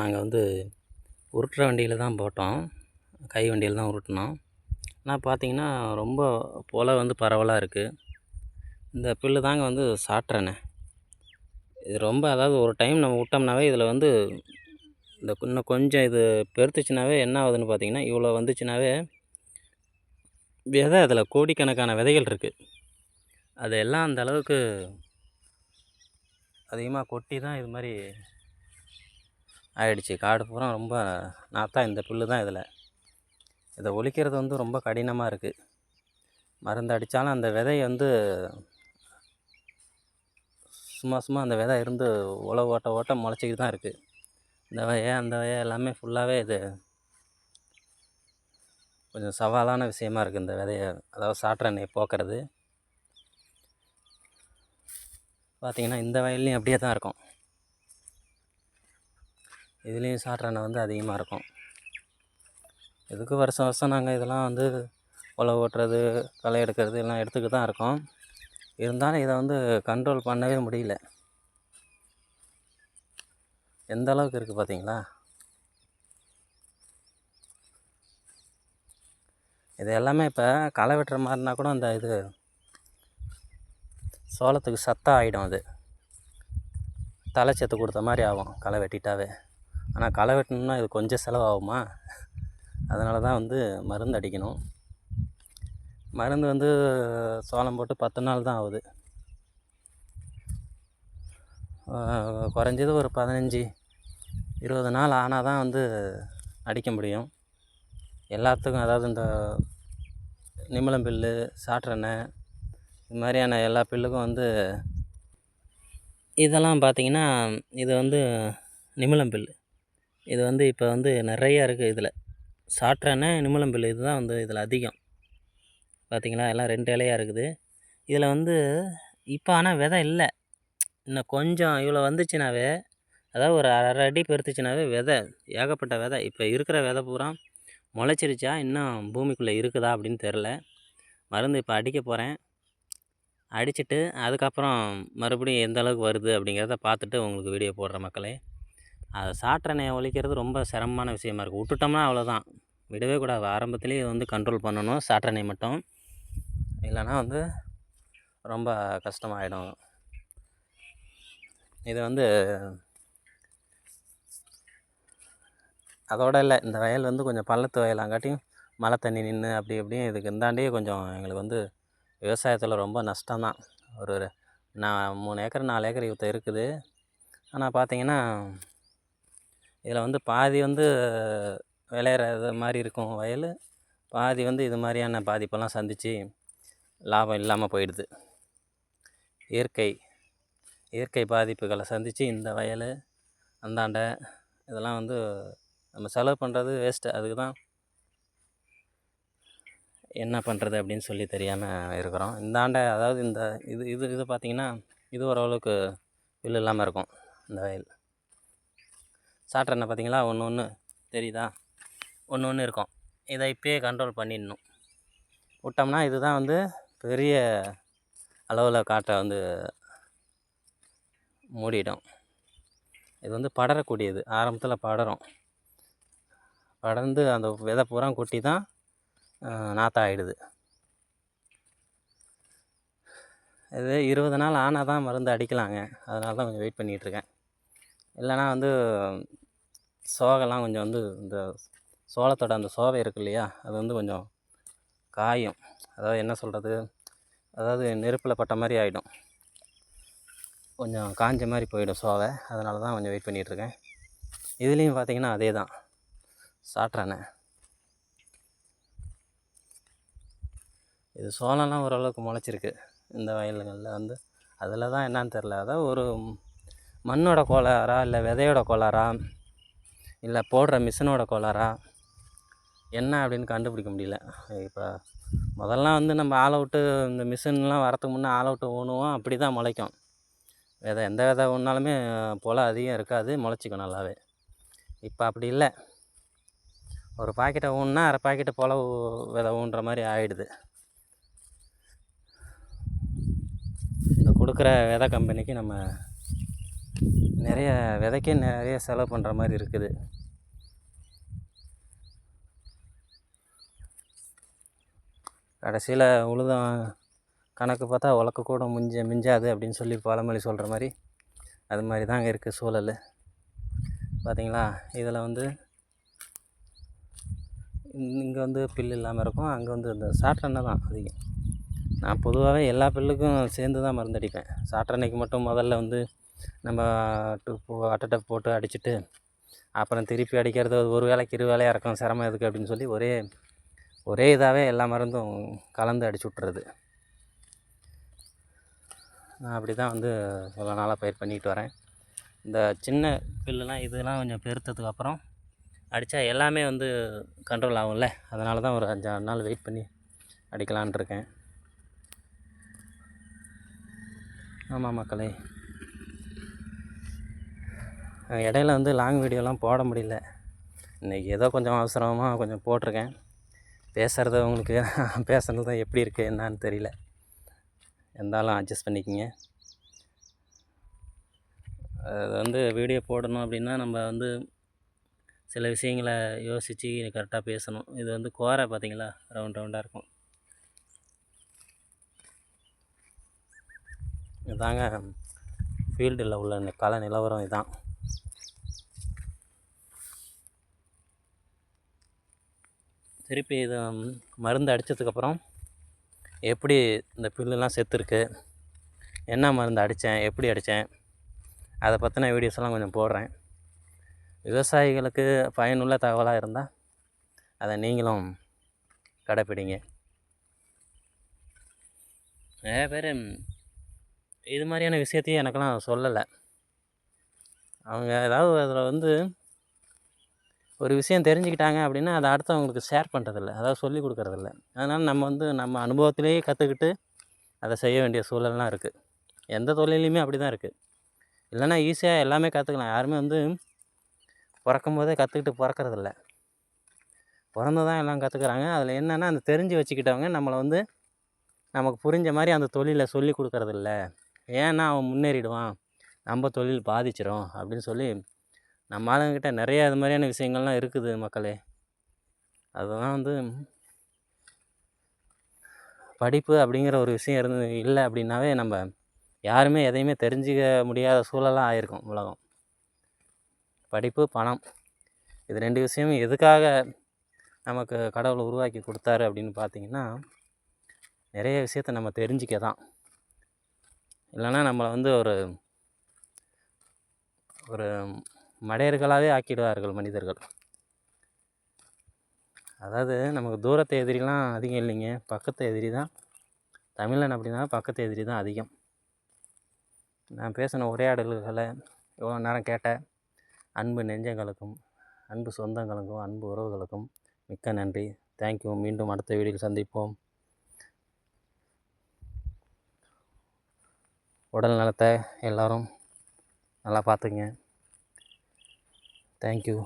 நாங்கள் வந்து உருட்டுற வண்டியில் தான் போட்டோம். கை வண்டியில் தான் உருட்டினோம். ஆனால் பார்த்தீங்கன்னா ரொம்ப பொல வந்து பரவலாக இருக்குது இந்த புல்லு தாங்க வந்து சாட்டுறேனே இது ரொம்ப அதாவது ஒரு டைம் நம்ம விட்டோம்னாவே இதில் வந்து இந்த இன்னும் கொஞ்சம் இது பெருத்துச்சுனாவே என்ன ஆகுதுன்னு பார்த்தீங்கன்னா இவ்வளோ வந்துச்சுனாவே விதை அதில் கோடிக்கணக்கான விதைகள் இருக்குது அதெல்லாம் அந்த அளவுக்கு அதிகமாக கொட்டி தான் இது மாதிரி ஆயிடுச்சு. காடு பூரா ரொம்ப நாத்தா இந்த புல்லு தான் இதில். இதை ஒழிக்கிறது வந்து ரொம்ப கடினமாக இருக்குது மருந்து அடித்தாலும் அந்த விதையை வந்து சும்மா சும்மா அந்த விதை இருந்து உழ ஓட்ட ஓட்ட முளைச்சிக்கிட்டு தான் இருக்குது இந்த வய அந்த வய எல்லாமே ஃபுல்லாகவே இது கொஞ்சம் சவாலான விஷயமா இருக்குது இந்த விதையை. அதாவது சாற்ற போக்குறது. பார்த்திங்கன்னா இந்த வயல்லையும் அப்படியே தான் இருக்கும். இதுலேயும் சாற்ற எண்ணெய் வந்து அதிகமாக இருக்கும். இதுக்கு வருஷம் வருஷம் நாங்கள் இதெல்லாம் வந்து உழவு ஓட்டுறது களை எடுக்கிறது எல்லாம் எடுத்துக்கிட்டு தான் இருக்கோம். இருந்தாலும் இதை வந்து கண்ட்ரோல் பண்ணவே முடியல. எந்த அளவுக்கு இருக்குது பார்த்தீங்களா? இது எல்லாமே இப்போ களை வெட்டுற மாதிரினா கூட அந்த இது சோளத்துக்கு சத்தாக ஆகிடும் அது. தலை செத்து கொடுத்த மாதிரி ஆகும் களை வெட்டிட்டாவே. ஆனால் களை வெட்டணும்னா இது கொஞ்சம் செலவாகுமா? அதனால தான் வந்து மருந்து அடிக்கணும். மருந்து வந்து சோளம் போட்டு பத்து நாள் தான் ஆகுது. குறைஞ்சது ஒரு பதினஞ்சு இருபது நாள் ஆனால் தான் வந்து அடிக்க முடியும். எல்லாத்துக்கும் அதாவது இந்த நிமலம் பில்லு சாற்றெண்ணெய் இது மாதிரியான எல்லா பில்லுக்கும் வந்து இதெல்லாம் பார்த்திங்கன்னா இது வந்து நிமலம் பில்லு. இது வந்து இப்போ வந்து நிறையா இருக்குது இதில். சாற்றெண்ணெய் நிமலம்பில் இது இதுதான் வந்து இதில் அதிகம். பார்த்திங்களா எல்லாம் ரெண்டு இலையாக இருக்குது. இதில் வந்து இப்போ ஆனால் விதை இல்லை. இன்னும் கொஞ்சம் இவ்வளோ வந்துச்சுனாவே அதாவது ஒரு அரை அடி பெருத்துச்சுனாவே விதை ஏகப்பட்ட விதை. இப்போ இருக்கிற விதை பூரா முளைச்சிருச்சா? இன்னும் பூமிக்குள்ளே இருக்குதா அப்படின்னு தெரில மருந்து இப்போ அடிக்க போகிறேன் அடிச்சிட்டு அதுக்கப்புறம் மறுபடியும் எந்த அளவுக்கு வருது அப்படிங்கிறத பார்த்துட்டு உங்களுக்கு வீடியோ போடுற மக்களே. அதை சாற்றெண்ணெயை ஒழிக்கிறது ரொம்ப சிரமமான விஷயமா இருக்குது விட்டுட்டோம்னா அவ்வளோதான் விடவே கூடாது. ஆரம்பத்துலேயே இது வந்து கண்ட்ரோல் பண்ணணும். சாட்டனை மட்டும். இல்லைன்னா வந்து ரொம்ப கஷ்டமாயிடும். இது வந்து அதோட இல்லை. இந்த வயல் வந்து கொஞ்சம் பள்ளத்து வயலாங்காட்டியும் மழை தண்ணி நின்று அப்படி இப்படியும் இதுக்கு இந்தாண்டியே கொஞ்சம் எங்களுக்கு வந்து விவசாயத்தில் ரொம்ப நஷ்டம்தான். ஒரு நான் மூணு ஏக்கர் நாலு ஏக்கர் இவத்த இருக்குது. ஆனால் பார்த்தீங்கன்னா இதில் வந்து பாதி வந்து விளையிற இது மாதிரி இருக்கும் வயல் பாதி வந்து இது மாதிரியான பாதிப்பெல்லாம் சந்தித்து லாபம் இல்லாமல் போயிடுது. இயற்கை இயற்கை பாதிப்புகளை சந்தித்து இந்த வயல் அந்தாண்டை இதெல்லாம் வந்து நம்ம செலவு பண்ணுறது வேஸ்ட்டு அதுக்கு தான் என்ன பண்ணுறது அப்படின்னு சொல்லி தெரியாமல் இருக்கிறோம். இந்தாண்டை அதாவது இந்த இது இது இது பார்த்திங்கன்னா இது ஓரளவுக்கு புல் இல்லாமல் இருக்கும் இந்த வயல். சாற்றெண்ணெய் பார்த்தீங்களா? ஒன்று ஒன்று தெரியுதா? ஒன்று ஒன்று இருக்கும். இதை இப்போயே கண்ட்ரோல் பண்ணிடணும். விட்டோம்னா இதுதான் வந்து பெரிய அளவில் காட்டை வந்து மூடிடும். இது வந்து படரக்கூடியது. ஆரம்பத்தில் படரும். படர்ந்து அந்த விதை பூரா கொட்டி தான் நாற்றம் இது இருபது நாள் ஆனால் தான் மருந்து அடிக்கலாங்க. அதனால தான் கொஞ்சம் வெயிட் பண்ணிகிட்ருக்கேன் இல்லைனா வந்து சோகைலாம் கொஞ்சம் வந்து இந்த சோளத்தோட அந்த சோகை இருக்கு இல்லையா அது வந்து கொஞ்சம் காயும். அதாவது என்ன சொல்கிறது அதாவது நெருப்பில் பட்ட மாதிரி ஆகிடும் கொஞ்சம் காஞ்ச மாதிரி போயிடும் சோவை அதனால தான் கொஞ்சம் வெயிட் பண்ணிகிட்ருக்கேன் இதுலேயும் பார்த்தீங்கன்னா அதே தான். சாட்டுறானே இது சோளம்லாம் ஓரளவுக்கு முளைச்சிருக்கு இந்த வயல்களில் வந்து. அதில் தான் என்னன்னு தெரில அதாவது ஒரு மண்ணோட கோளாறா இல்லை விதையோட கோளாறா இல்லை போடுற மிஷினோட கோளாறா? என்ன அப்படின்னு கண்டுபிடிக்க முடியல. இப்போ முதல்லாம் வந்து நம்ம ஆள் விட்டு இந்த மிஷின்லாம் வரத்துக்கு முன்னே ஆள் விட்டு ஊனுவோம். அப்படி தான் முளைக்கும். விதை எந்த விதை ஊனாலுமே புல அதிகம் இருக்காது. முளைச்சிக்கும் நல்லாவே. இப்போ அப்படி இல்லை. ஒரு பாக்கெட்டை ஊன்னா அரை பாக்கெட்டு புல விதை ஊன்ற மாதிரி ஆகிடுது இந்த கொடுக்குற விதை கம்பெனிக்கு நம்ம நிறைய விதைக்க நிறைய செலவு பண்ணுற மாதிரி இருக்குது. கடைசியில் உழுதம் கணக்கு பார்த்தா உலக்க கூட மிஞ்ச மிஞ்சாது அப்படின்னு சொல்லி பழமொழி சொல்கிற மாதிரி அது மாதிரி தாங்க இருக்குது சூழல். பார்த்தீங்களா இதில் வந்து இங்கே வந்து பில்லு இல்லாமல் இருக்கும். அங்கே வந்து இந்த சாற்றெண்ணெய் தான் அதிகம். நான் பொதுவாகவே எல்லா பில்லுக்கும் சேர்ந்து தான் மருந்தடிப்பேன் சாற்றெண்ணெய்க்கு மட்டும் முதல்ல வந்து நம்ம டூ அட்டை போட்டு அடிச்சுட்டு அப்புறம் திருப்பி அடிக்கிறது ஒரு வேலைக்கு இரு வேலையாக இருக்கும். சிரமம் எதுக்கு அப்படின்னு சொல்லி ஒரே ஒரே இதாகவே எல்லா மருந்தும் கலந்து அடிச்சு விட்றது நான் அப்படி தான் வந்து இவ்வளோ நாளாக பயிர் பண்ணிக்கிட்டு வரேன். இந்த சின்ன பில்லுலாம் இதெல்லாம் கொஞ்சம் பெருத்ததுக்கு அப்புறம் அடித்தா எல்லாமே வந்து கண்ட்ரோல் ஆகும்ல. அதனால தான் ஒரு அஞ்சாறு நாள் வெயிட் பண்ணி அடிக்கலான் இருக்கேன். ஆமாம் மக்களே. இடையில வந்து லாங் வீடியோலாம் போட முடியல. இன்றைக்கி ஏதோ கொஞ்சம் அவசரமாக கொஞ்சம் போட்டிருக்கேன். பேசுகிறது உங்களுக்கு பேசுகிறது தான் எப்படி இருக்குது என்னான்னு தெரியல. இருந்தாலும் அட்ஜஸ்ட் பண்ணிக்கோங்க. அது வந்து வீடியோ போடணும் அப்படின்னா நம்ம வந்து சில விஷயங்களை யோசித்து கரெக்டாக பேசணும். இது வந்து கோரை பார்த்தீங்களா? ரவுண்ட் ரவுண்டாக இருக்கும். இதாங்க ஃபீல்டில் உள்ள நி- கள நிலவரம் இதுதான் திருப்பி இது மருந்து அடித்ததுக்கப்புறம் எப்படி இந்த புல்லுலாம் செத்துருக்கு என்ன மருந்து அடித்தேன் எப்படி அடித்தேன் அதை பற்றின வீடியோஸ் எல்லாம் கொஞ்சம் போடுறேன். விவசாயிகளுக்கு பயனுள்ள தகவலாக இருந்தால் அதை நீங்களும் கடைப்பிடிங்க. நிறைய பேர் இது மாதிரியான விஷயத்தையும் எனக்கெல்லாம் சொல்லலை. அவங்க ஏதாவது அதில் வந்து ஒரு விஷயம் தெரிஞ்சுக்கிட்டாங்க அப்படின்னா அதை அடுத்தவங்களுக்கு ஷேர் பண்ணுறதில்ல அதாவது சொல்லி கொடுக்கறதில்ல. அதனால் நம்ம வந்து நம்ம அனுபவத்திலேயே கற்றுக்கிட்டு அதை செய்ய வேண்டிய சூழல்லாம் இருக்குது எந்த தொழிலையுமே அப்படி தான் இருக்குது இல்லைன்னா ஈஸியாக எல்லாமே கற்றுக்கலாம் யாருமே வந்து பிறக்கும் போதே கற்றுக்கிட்டு பிறக்கறதில்ல. பிறந்து தான் எல்லாம் கற்றுக்குறாங்க அதில் என்னென்னா அந்த தெரிஞ்சு வச்சுக்கிட்டவங்க நம்மளை வந்து நமக்கு புரிஞ்ச மாதிரி அந்த தொழிலை சொல்லி கொடுக்குறதில்ல. ஏன்னா அவன் முன்னேறிடுவான். நம்ம தொழில் பாதிச்சிடும் அப்படின்னு சொல்லி நம்ம ஆளுங்கக்கிட்ட நிறைய இது மாதிரியான விஷயங்கள்லாம் இருக்குது மக்களே. அதெல்லாம் வந்து படிப்பு அப்படிங்கிற ஒரு விஷயம் இருந்து இல்லை அப்படின்னாவே நம்ம யாருமே எதையுமே தெரிஞ்சிக்க முடியாத சூழலாக ஆயிருக்கும் உலகம். படிப்பு பணம் இது ரெண்டு விஷயமும் எதுக்காக நமக்கு கடவுள் உருவாக்கி கொடுத்தாரு அப்படின்னு பார்த்தீங்கன்னா நிறைய விஷயத்த நம்ம தெரிஞ்சிக்க தான். இல்லைன்னா நம்மளை வந்து ஒரு ஒரு மடையர்களாகவே ஆக்கிடுவார்கள் மனிதர்கள். அதாவது நமக்கு தூரத்து எதிரிலாம் அதிகம் இல்லைங்க. பக்கத்து எதிரி தான். தமிழன் அப்படின்னா பக்கத்து எதிரி தான் அதிகம். நான் பேசின உரையாடல்களை இவ்வளோ நேரம் கேட்ட அன்பு நெஞ்சங்களுக்கும் அன்பு சொந்தங்களுக்கும் அன்பு உறவுகளுக்கும் மிக்க நன்றி. தேங்க்யூ மீண்டும் அடுத்த வீடியோவில் சந்திப்போம். உடல் நலத்தை எல்லோரும் நல்லா பார்த்துங்க தேங்க்யூ